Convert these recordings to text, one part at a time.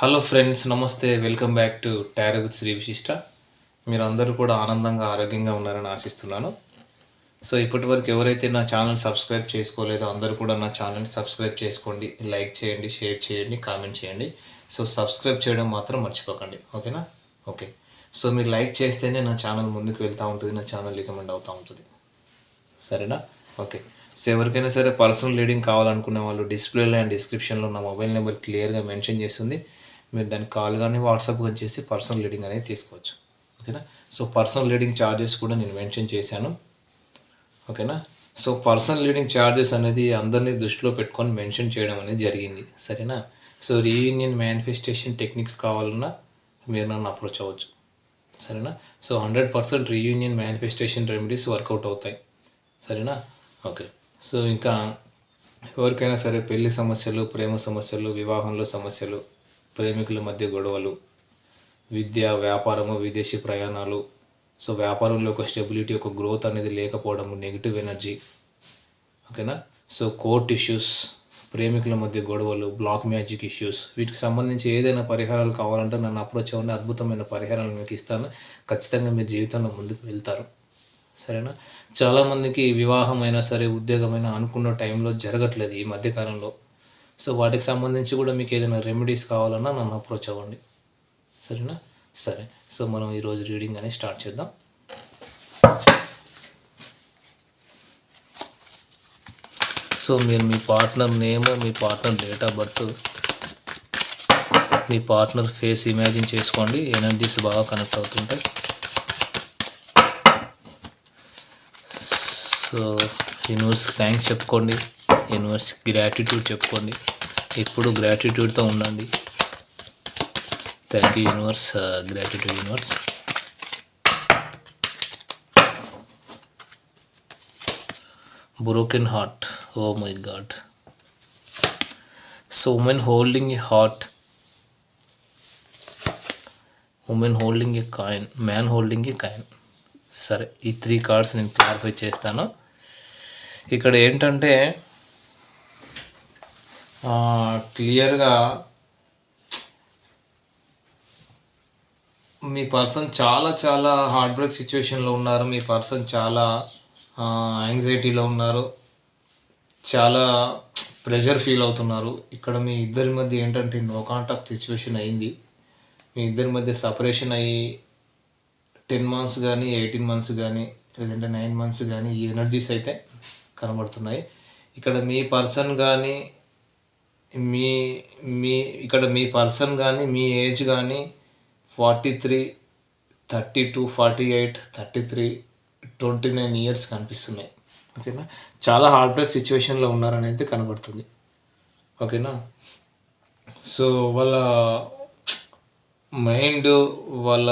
Hello friends నమస్తే welcome back to tarot with Shri Vishishta మీరు అందరూ కూడా ఆనందంగా ఆరోగ్యంగా ఉన్నారని ఆశిస్తున్నాను. సో ఇప్పటి వరకు ఎవరైతే నా ఛానల్ సబ్స్క్రైబ్ చేసుకోలేదో అందరూ కూడా నా ఛానల్ని సబ్స్క్రైబ్ చేసుకోండి. లైక్ చేయండి షేర్ చేయండి కామెంట్ చేయండి. సో సబ్స్క్రైబ్ చేయడం మాత్రం మర్చిపోకండి. ఓకేనా ఓకే సో మీరు లైక్ చేస్తేనే నా ఛానల్ ముందుకు వెళ్తూ ఉంటుంది నా ఛానల్ రికమెండ్ అవుతూ ఉంటుంది. సరేనా ఓకే సో ఎవరికైనా సరే పర్సనల్ రీడింగ్ కావాలనుకునే వాళ్ళు డిస్ప్లేలో అండ్ డిస్క్రిప్షన్లో నా మొబైల్ నెంబర్ క్లియర్గా మెన్షన్ చేస్తుంది. మీరు దాన్ని కాల్ కానీ వాట్సాప్ కానీ చేసి పర్సనల్ లీడింగ్ అనేది తీసుకోవచ్చు. ఓకేనా? సో పర్సనల్ లీడింగ్ ఛార్జెస్ కూడా నేను మెన్షన్ చేశాను. ఓకేనా? సో పర్సనల్ లీడింగ్ ఛార్జెస్ అనేది అందరినీ దృష్టిలో పెట్టుకొని మెన్షన్ చేయడం అనేది జరిగింది. సరేనా? సో రీయూనియన్ మేనిఫెస్టేషన్ టెక్నిక్స్ కావాలన్నా మీరు నన్ను అప్రోచ్ అవ్వచ్చు. సరేనా? So hundred percent reunion manifestation remedies work out అవుతాయి. సరేనా? ఓకే. సో ఇంకా ఎవరికైనా సరే పెళ్ళి సమస్యలు ప్రేమ సమస్యలు వివాహంలో సమస్యలు ప్రేమికుల మధ్య గొడవలు విద్య వ్యాపారము విదేశీ ప్రయాణాలు. సో వ్యాపారంలో ఒక స్టెబిలిటీ ఒక గ్రోత్ అనేది లేకపోవడము నెగిటివ్ ఎనర్జీ ఓకేనా? సో కోర్ట్ ఇష్యూస్ ప్రేమికుల మధ్య గొడవలు బ్లాక్ మ్యాజిక్ ఇష్యూస్ వీటికి సంబంధించి ఏదైనా పరిహారాలు కావాలంటే నన్ను అప్రోచ్ అవ్వండి. అద్భుతమైన పరిహారాలు మీకు ఇస్తాను. ఖచ్చితంగా మీ జీవితంలో ముందుకు వెళ్తారు. సరేనా? చాలామందికి వివాహం అయినా సరే ఉద్యోగమైనా అనుకున్న టైంలో జరగట్లేదు ఈ మధ్యకాలంలో. సో వాటికి సంబంధించి కూడా మీకు ఏదైనా రెమెడీస్ కావాలన్నా నన్ను అప్రోచ్ అవ్వండి. సరేనా? సరే. సో మనం ఈరోజు రీడింగ్ అనేది స్టార్ట్ చేద్దాం. సో మీరు మీ పార్ట్నర్ నేమ్ మీ పార్ట్నర్ డేట్ ఆఫ్ బర్త్ మీ పార్ట్నర్ ఫేస్ ఇమాజిన్ చేసుకోండి. ఎనర్జీస్ బాగా కనెక్ట్ అవుతుంటాయి. సో యూనివర్స్కి థ్యాంక్స్ చెప్పుకోండి. యూనివర్స్ గ్రాటిట్యూడ్ చెప్పుకోండి. ఎప్పుడు గ్రాటిట్యూడ్తో ఉండండి. Thank you universe gratitude universe broken heart oh my god. So woman holding a heart woman holding a coin man holding a coin. సరే ఈ త్రీ కార్డ్స్ నేను క్లారిఫై చేస్తాను. ఇక్కడ ఏంటంటే క్లియర్గా మీ పర్సన్ చాలా చాలా హార్ట్ బ్రేక్ సిచ్యువేషన్లో ఉన్నారు మీ పర్సన్ చాలా యాంగ్జైటీలో ఉన్నారు చాలా ప్రెషర్ ఫీల్ అవుతున్నారు. ఇక్కడ మీ ఇద్దరి మధ్య ఏంటంటే నో కాంటాక్ట్ సిచ్యువేషన్ అయింది. మీ ఇద్దరి మధ్య సపరేషన్ అయ్యి టెన్ మంత్స్ కానీ ఎయిటీన్ మంత్స్ కానీ లేదంటే నైన్ మంత్స్ కానీ ఈ ఎనర్జీస్ అయితే కనబడుతున్నాయి. ఇక్కడ మీ పర్సన్ కానీ మీ మీ ఇక్కడ మీ పర్సన్ కానీ మీ ఏజ్ కానీ forty three thirty two forty eight thirty three twenty nine years కనిపిస్తున్నాయి. ఓకేనా? చాలా హార్ట్ బ్రేక్ సిచ్యువేషన్లో ఉన్నారని అయితే కనబడుతుంది. ఓకేనా? సో వాళ్ళ మైండ్ వాళ్ళ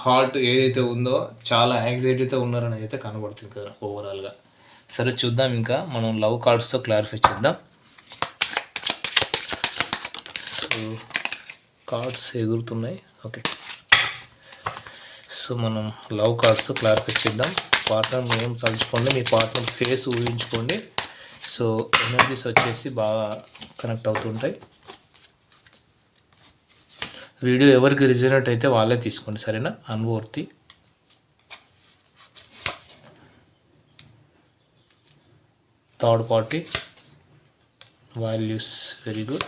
హార్ట్ ఏదైతే ఉందో చాలా యాంగ్జైటీతో ఉన్నారని అయితే కనబడుతుంది కదా ఓవరాల్గా సరే చూద్దాం ఇంకా. మనం లవ్ కార్డ్స్తో క్లారిఫై చేద్దాం సో Hmm. కార్డ్స్ ఎగురుతున్నాయి. ఓకే సో మనం లవ్ కార్డ్స్ క్లారిఫై చేద్దాం. పార్ట్నర్ నేమ్ తలుచుకోండి. మీ పార్ట్నర్ ఫేస్ ఊహించుకోండి. సో ఎనర్జీస్ వచ్చేసి బాగా కనెక్ట్ అవుతుంటాయి. వీడియో ఎవరికి రిజనేట్ అయితే వాళ్ళే తీసుకోండి. సరేనా? అనువర్తి third party values very good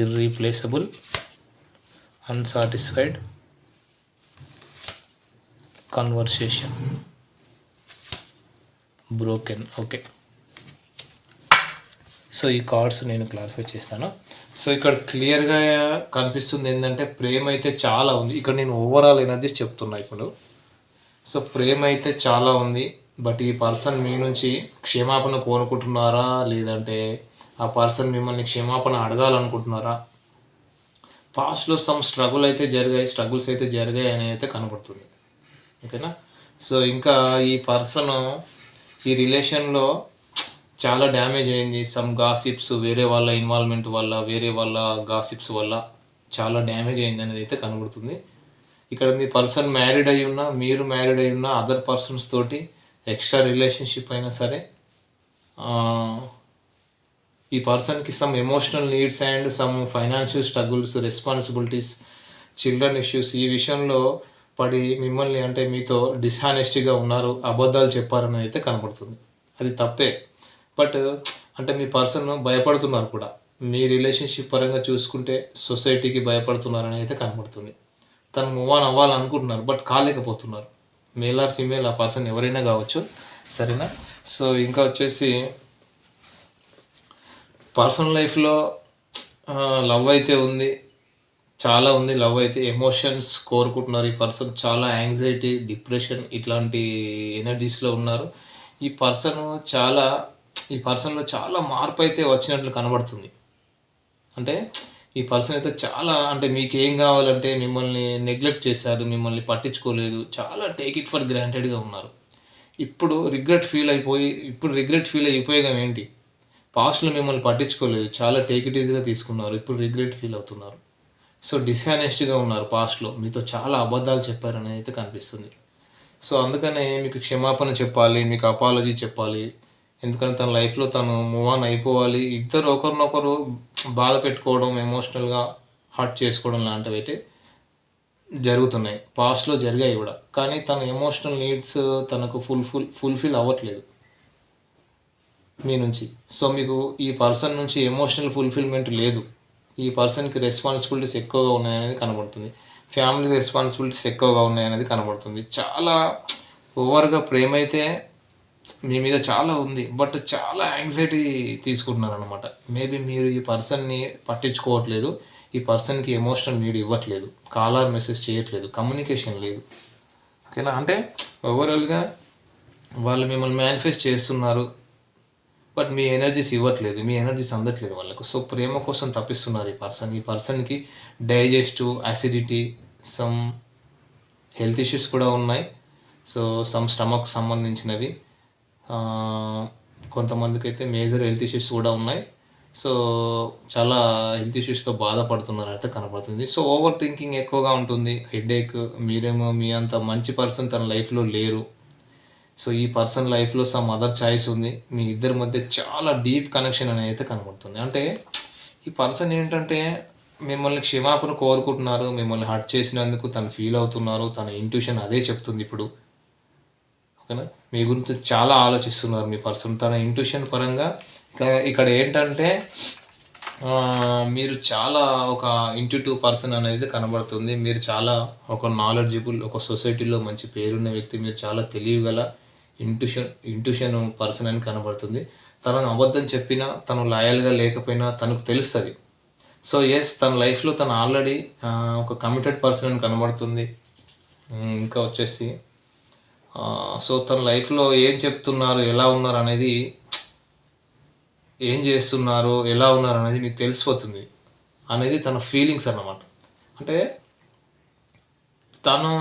irreplaceable unsatisfied conversation broken okay so ఈ కార్డ్స్ నేను క్లారిఫై చేస్తాను. సో ఇక్కడ క్లియర్గా కనిపిస్తుంది ఏంటంటే ప్రేమ అయితే చాలా ఉంది. ఇక్కడ నేను ఓవరాల్ ఎనర్జీస్ చెప్తున్నా ఇప్పుడు. సో ప్రేమ అయితే చాలా ఉంది. బట్ ఈ పర్సన్ మీ నుంచి క్షమాపణ కోరుకుంటున్నారా? లేదంటే ఆ పర్సన్ మిమ్మల్ని క్షమాపణ అడగాలనుకుంటున్నారా? పాస్ట్లో సమ్ స్ట్రగుల్ అయితే జరిగాయి స్ట్రగుల్స్ అయితే జరిగాయి అని అయితే కనబడుతుంది. ఓకేనా? సో ఇంకా ఈ పర్సన్ ఈ రిలేషన్లో చాలా డ్యామేజ్ అయింది. సమ్ గాసిప్స్ వేరే వాళ్ళ ఇన్వాల్వ్మెంట్ వల్ల వేరే వాళ్ళ గాసిప్స్ వల్ల చాలా డ్యామేజ్ అయింది అనేది అయితే కనబడుతుంది. ఇక్కడ మీ పర్సన్ మ్యారీడ్ అయి ఉన్నా మీరు మ్యారీడ్ అయి ఉన్నా అదర్ పర్సన్స్ తోటి ఎక్స్ట్రా రిలేషన్షిప్ అయినా సరే ఈ పర్సన్కి some emotional needs and some financial struggles responsibilities children issues ఈ విషయంలో పడి మిమ్మల్ని అంటే మీతో డిస్హానెస్టీగా ఉన్నారు అబద్ధాలు చెప్పారని అయితే కనబడుతుంది. అది తప్పే. బట్ అంటే మీ పర్సన్ భయపడుతున్నారు కూడా. మీ రిలేషన్షిప్ పరంగా చూసుకుంటే సొసైటీకి భయపడుతున్నారని అయితే కనబడుతుంది. తను మూవ్ ఆన్ అవ్వాలనుకుంటున్నారు బట్ కాలేకపోతున్నారు. మేల్ ఆర్ ఫీమేల్ ఆ పర్సన్ ఎవరైనా కావచ్చు. సరేనా? సో ఇంకా వచ్చేసి పర్సనల్ లైఫ్లో లవ్ అయితే ఉంది. చాలా ఉంది లవ్ అయితే. ఎమోషన్స్ కోరుకుంటున్నారు ఈ పర్సన్. చాలా యాంగ్జైటీ డిప్రెషన్ ఇట్లాంటి ఎనర్జీస్లో ఉన్నారు. ఈ పర్సన్ చాలా ఈ పర్సన్లో చాలా మార్పు అయితే వచ్చినట్లు కనబడుతుంది. అంటే ఈ పర్సన్ అయితే చాలా అంటే మీకు ఏం కావాలంటే మిమ్మల్ని నెగ్లెక్ట్ చేశారు మిమ్మల్ని పట్టించుకోలేదు. చాలా టేక్ ఇట్ ఫర్ గ్రాంటెడ్గా ఉన్నారు. ఇప్పుడు రిగ్రెట్ ఫీల్ అయిపోయి ఇప్పుడు రిగ్రెట్ ఫీల్ అయ్యి ఉపయోగం ఏంటి? పాస్ట్లో మిమ్మల్ని పట్టించుకోలేదు. చాలా టేక్ ఇట్ ఈజీగా తీసుకున్నారు. ఇప్పుడు రిగ్రెట్ ఫీల్ అవుతున్నారు. సో డిస్హానెస్ట్గా ఉన్నారు పాస్ట్లో మీతో చాలా అబద్ధాలు చెప్పారని అయితే కనిపిస్తుంది. సో అందుకనే మీకు క్షమాపణ చెప్పాలి మీకు అపాలజీ చెప్పాలి. ఎందుకంటే తన లైఫ్లో తను మూవ్ ఆన్ అయిపోవాలి. ఇద్దరు ఒకరినొకరు బాధ పెట్టుకోవడం ఎమోషనల్గా హర్ట్ చేసుకోవడం లాంటివి అయితే జరుగుతున్నాయి. పాస్ట్లో జరిగాయి కూడా. కానీ తన ఎమోషనల్ నీడ్స్ తనకు ఫుల్ ఫుల్ ఫుల్ఫిల్ అవ్వట్లేదు. మీ నుంచి. సో మీకు ఈ పర్సన్ నుంచి ఎమోషనల్ ఫుల్ఫిల్మెంట్ లేదు. ఈ పర్సన్కి రెస్పాన్సిబిలిటీస్ ఎక్కువగా ఉన్నాయనేది కనబడుతుంది. ఫ్యామిలీ రెస్పాన్సిబిలిటీస్ ఎక్కువగా ఉన్నాయనేది కనబడుతుంది. చాలా ఓవర్గా ప్రేమ అయితే మీ మీద చాలా ఉంది. బట్ చాలా యాంగ్జైటీ తీసుకుంటున్నారు అనమాట మేబీ మీరు ఈ పర్సన్ని పట్టించుకోవట్లేదు. ఈ పర్సన్కి ఎమోషనల్ నీడ్ ఇవ్వట్లేదు. కాలర్ మెసేజ్ చేయట్లేదు. కమ్యూనికేషన్ లేదు. ఓకేనా అంటే ఓవరాల్గా వాళ్ళు మిమ్మల్ని మేనిఫెస్ట్ చేస్తున్నారు. బట్ మీ ఎనర్జీస్ ఇవ్వట్లేదు మీ ఎనర్జీస్ అందట్లేదు వాళ్ళకు. సో ప్రేమ కోసం తప్పిస్తున్నారు ఈ పర్సన్. ఈ పర్సన్కి digestive acidity some health issues కూడా ఉన్నాయి. సో సమ్ స్టమక్ సంబంధించినవి. కొంతమందికి అయితే మేజర్ హెల్త్ ఇష్యూస్ కూడా ఉన్నాయి. సో చాలా హెల్త్ ఇష్యూస్తో బాధపడుతున్నారు అయితే కనపడుతుంది. సో ఓవర్ థింకింగ్ ఎక్కువగా ఉంటుంది. హెడేక్ మీరేమో మీ అంత మంచి పర్సన్ తన లైఫ్లో లేరు. సో ఈ పర్సన్ లైఫ్లో సమ్ అదర్ చాయిస్ ఉంది. మీ ఇద్దరి మధ్య చాలా డీప్ కనెక్షన్ అనేది అయితే కనబడుతుంది. అంటే ఈ పర్సన్ ఏంటంటే మిమ్మల్ని క్షమాపణ కోరుకుంటున్నారు మిమ్మల్ని హర్ట్ చేసినందుకు తను ఫీల్ అవుతున్నారు తన ఇంట్యూషన్ అదే చెప్తుంది ఇప్పుడు. ఓకేనా? మీ గురించి చాలా ఆలోచిస్తున్నారు మీ పర్సన్. తన ఇంట్యూషన్ పరంగా ఇక్కడ ఏంటంటే మీరు చాలా ఒక ఇంట్యూటివ్ పర్సన్ అనేది కనబడుతుంది. మీరు చాలా ఒక నాలెడ్జిబుల్ ఒక సొసైటీలో మంచి పేరున్న వ్యక్తి. మీరు చాలా తెలియగల ఇంట్యూషన్ ఇంట్యూషన్ పర్సన్ అని కనబడుతుంది. తనను అబద్ధం చెప్పినా తను లాయల్గా లేకపోయినా తనకు తెలుస్తుంది. సో ఎస్ తన లైఫ్లో తను ఆల్రెడీ ఒక కమిటెడ్ పర్సన్ అని కనబడుతుంది. ఇంకా వచ్చేసి సో తన లైఫ్లో ఏం చెప్తున్నారు ఎలా ఉన్నారు అనేది ఏం చేస్తున్నారు ఎలా ఉన్నారు అనేది మీకు తెలిసిపోతుంది అనేది తన ఫీలింగ్స్ అన్నమాట. అంటే తను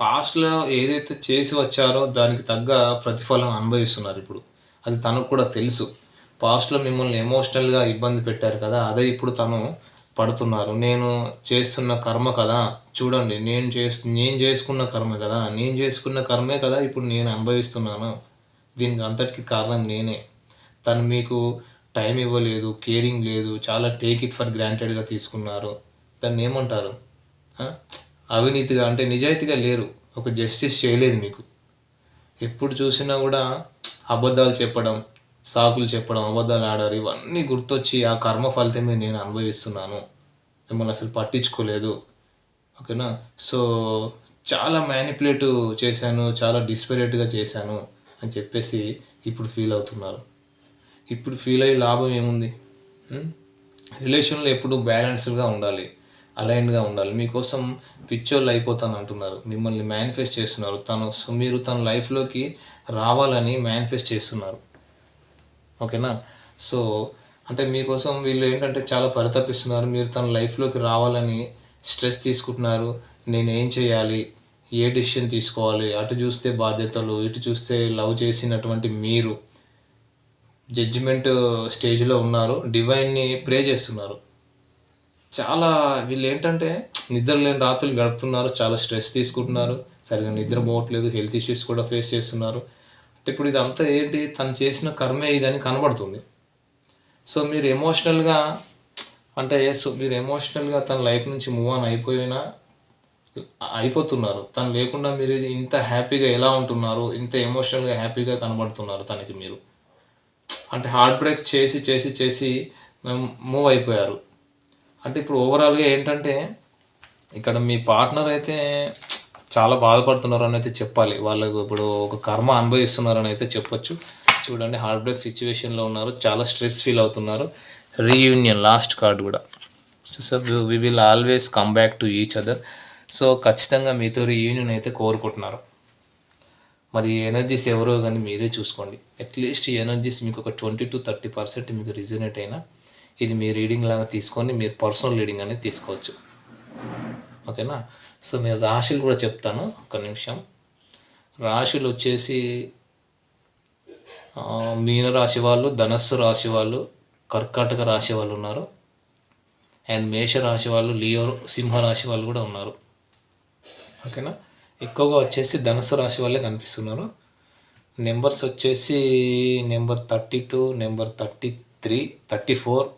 పాస్ట్లో ఏదైతే చేసి వచ్చారో దానికి తగ్గ ప్రతిఫలం అనుభవిస్తున్నారు ఇప్పుడు. అది తనకు కూడా తెలుసు. పాస్ట్లో మిమ్మల్ని ఎమోషనల్గా ఇబ్బంది పెట్టారు కదా అదే ఇప్పుడు తను పడుతున్నారు. నేను చేస్తున్న కర్మ కదా చూడండి నేను చేస్తు నేను చేసుకున్న కర్మ కదా నేను చేసుకున్న కర్మే కదా ఇప్పుడు నేను అనుభవిస్తున్నాను. దీనికి అంతటికి కారణం నేనే. తను మీకు టైం ఇవ్వలేదు కేరింగ్ లేదు చాలా టేక్ ఇట్ ఫర్ గ్రాంటెడ్గా తీసుకున్నారు. దాన్ని ఏమంటారు? అవినీతిగా అంటే నిజాయితీగా లేరు. ఒక జస్టిస్ చేయలేదు మీకు. ఎప్పుడు చూసినా కూడా అబద్ధాలు చెప్పడం సాకులు చెప్పడం అబద్ధాలు ఆడారు ఇవన్నీ గుర్తొచ్చి ఆ కర్మ ఫలితమే నేను అనుభవిస్తున్నాను. మిమ్మల్ని అసలు పట్టించుకోలేదు. ఓకేనా? సో చాలా మ్యానిపులేటివ్ చేశాను చాలా డిస్పరేట్గా చేశాను అని చెప్పేసి ఇప్పుడు ఫీల్ అవుతున్నారు. ఇప్పుడు ఫీల్ అయ్యే లాభం ఏముంది? రిలేషన్లో ఎప్పుడు బ్యాలెన్స్డ్గా ఉండాలి. అలైన్గా ఉండాలి. మీకోసం పిచ్చోళ్ళు అయిపోతాను అంటున్నారు. మిమ్మల్ని మేనిఫెస్ట్ చేస్తున్నారు. తను సో మీరు తన లైఫ్లోకి రావాలని మేనిఫెస్ట్ చేస్తున్నారు. ఓకేనా? సో అంటే మీకోసం వీళ్ళు ఏంటంటే చాలా పరితపిస్తున్నారు. మీరు తన లైఫ్లోకి రావాలని స్ట్రెస్ తీసుకుంటున్నారు. నేను ఏం చేయాలి? ఏ డెసిషన్ తీసుకోవాలి? అటు చూస్తే బాధ్యతలు ఇటు చూస్తే లవ్ చేసినటువంటి మీరు. జడ్జిమెంట్ స్టేజ్లో ఉన్నారు. డివైన్ని ప్రే చేస్తున్నారు. చాలా వీళ్ళు ఏంటంటే నిద్ర లేని రాత్రులు గడుపుతున్నారు చాలా స్ట్రెస్ తీసుకుంటున్నారు సరిగా నిద్ర పోవట్లేదు హెల్త్ ఇష్యూస్ కూడా ఫేస్ చేస్తున్నారు. అంటే ఇప్పుడు ఇదంతా ఏంటి? తను చేసిన కర్మే ఇదని కనబడుతుంది. సో మీరు ఎమోషనల్గా అంటే సో మీరు ఎమోషనల్గా తన లైఫ్ నుంచి మూవ్ ఆన్ అయిపోయినా అయిపోతున్నారు. తను లేకుండా మీరు ఇంత హ్యాపీగా ఎలా ఉంటున్నారు? ఇంత ఎమోషనల్గా హ్యాపీగా కనబడుతున్నారు తనకి మీరు. అంటే హార్ట్ బ్రేక్ చేసి చేసి చేసి మూవ్ అయిపోయారు. అంటే ఇప్పుడు ఓవరాల్గా ఏంటంటే ఇక్కడ మీ పార్ట్నర్ అయితే చాలా బాధపడుతున్నారు అని అయితే చెప్పాలి. వాళ్ళకు ఇప్పుడు ఒక కర్మ అనుభవిస్తున్నారు అని అయితే చెప్పొచ్చు. చూడండి హార్ట్ బ్రేక్ సిచ్యువేషన్లో ఉన్నారు. చాలా స్ట్రెస్ ఫీల్ అవుతున్నారు. రీయూనియన్ లాస్ట్ కార్డ్ కూడా. So we will always come back to each other so ఖచ్చితంగా మీతో రీయూనియన్ అయితే కోరుకుంటున్నారు. మరి ఎనర్జీస్ ఎవరో కానీ మీరే చూసుకోండి. అట్లీస్ట్ ఎనర్జీస్ మీకు ఒక ట్వంటీ టు థర్టీ పర్సెంట్ మీకు రిజనేట్ అయినా ఇది మీ రీడింగ్ లాగా తీసుకొని మీరు పర్సనల్ రీడింగ్ అనేది తీసుకోవచ్చు. ఓకేనా? సో నేను రాశులు కూడా చెప్తాను. ఒక నిమిషం. రాశులు వచ్చేసి మీన రాశి వాళ్ళు ధనస్సు రాశి వాళ్ళు కర్కాటక రాశి వాళ్ళు ఉన్నారు. అండ్ మేష రాశి వాళ్ళు లియో సింహ రాశి వాళ్ళు కూడా ఉన్నారు. ఓకేనా? ఎక్కువగా వచ్చేసి ధనుసు రాశి వాళ్ళే కనిపిస్తున్నారు. నెంబర్స్ వచ్చేసి number thirty two number thirty three thirty four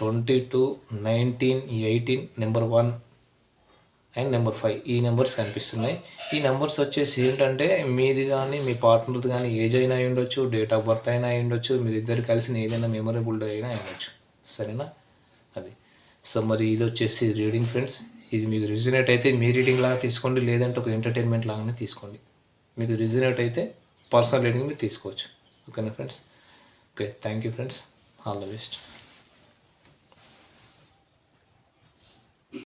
twenty two nineteen eighteen number one and number five. ఈ నెంబర్స్ కనిపిస్తున్నాయి. ఈ నెంబర్స్ వచ్చేసి ఏంటంటే మీది కానీ మీ పార్ట్నర్ది కానీ ఏజ్ అయినా ఉండొచ్చు డేట్ ఆఫ్ బర్త్ అయినా ఉండొచ్చు మీరు ఇద్దరు కలిసిన ఏదైనా మెమరబుల్ అయినా ఉండొచ్చు సరేనా? అది. సో మరి ఇది వచ్చేసి రీడింగ్ ఫ్రెండ్స్. ఇది మీకు రిజనేట్ అయితే మీ రీడింగ్ లాగా తీసుకోండి లేదంటే ఒక ఎంటర్టైన్మెంట్ లాగానే తీసుకోండి. మీకు రిజనేట్ అయితే పర్సనల్ రీడింగ్ మీరు తీసుకోవచ్చు. ఓకేనా friends? Okay thank you friends. All the best.